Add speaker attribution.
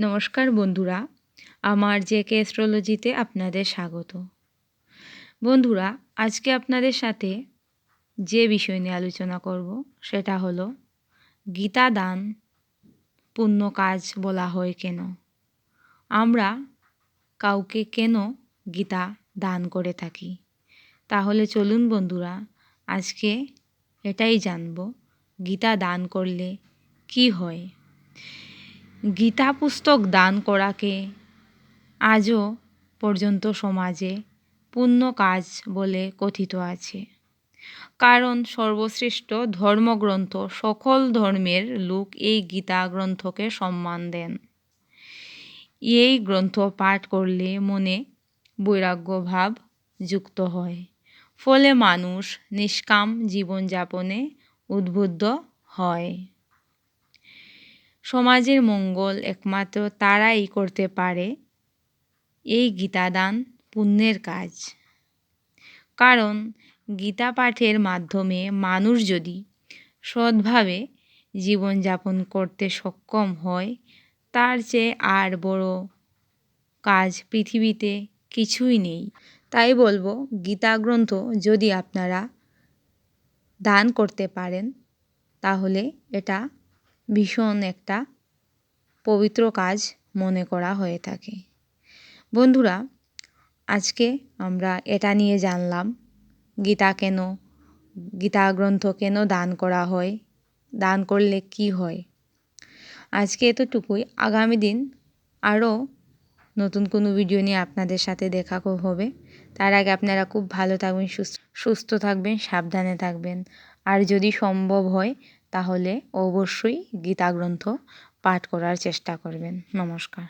Speaker 1: নমস্কার বন্ধুরা, আমার জে কে অ্যাস্ট্রোলজিতে আপনাদের স্বাগত। বন্ধুরা, আজকে আপনাদের সাথে যে বিষয় নিয়ে আলোচনা করব, সেটা হলো গীতা দান পুণ্য কাজ বলা হয় কেন? আমরা কাউকে কেন গীতা দান করে থাকি? তাহলে চলুন বন্ধুরা, আজকে এটাই জানব, গীতা দান করলে কি হয়? গীতা পুস্তক দান করাকে আজও পর্যন্ত সমাজে পুণ্য কাজ বলে কথিত আছে। কারণ সর্বশ্রেষ্ঠ ধর্মগ্রন্থ সকল ধর্মের লোক এই গীতা গ্রন্থকে সম্মান দেন। এই গ্রন্থ পাঠ করলে মনে বৈরাগ্য ভাব যুক্ত হয়। ফলে মানুষ নিষ্কাম জীবনযাপনে উদ্বুদ্ধ হয়। সমাজের মঙ্গল একমাত্র তারাই করতে পারে এই গীতাদান পুণ্যের কাজ। কারণ গীতা পাঠের মাধ্যমে মানুষ যদি সৎভাবে জীবনযাপন করতে সক্ষম হয়, তার চেয়ে আর বড় কাজ পৃথিবীতে কিছুই নেই। তাই বলব গীতা গ্রন্থ যদি আপনারা দান করতে পারেন, তাহলে এটা ভীষণ একটা পবিত্র কাজ মনে করা হয়ে থাকে। বন্ধুরা, আজকে আমরা এটা নিয়ে জানলাম, গীতা কেন, গীতা গ্রন্থ কেন দান করা হয়, দান করলে কি হয়? আজকে এতটুকুই। আগামী দিন আরও নতুন কোনো ভিডিও নিয়ে আপনাদের সাথে দেখা হবে। তার আগে আপনারা খুব ভালো থাকবেন সুস্থ থাকবেন, সাবধানে থাকবেন। আর যদি সম্ভব হয় তাহলে অবশ্যই গীতা গ্রন্থ পাঠ করার চেষ্টা করবেন। নমস্কার।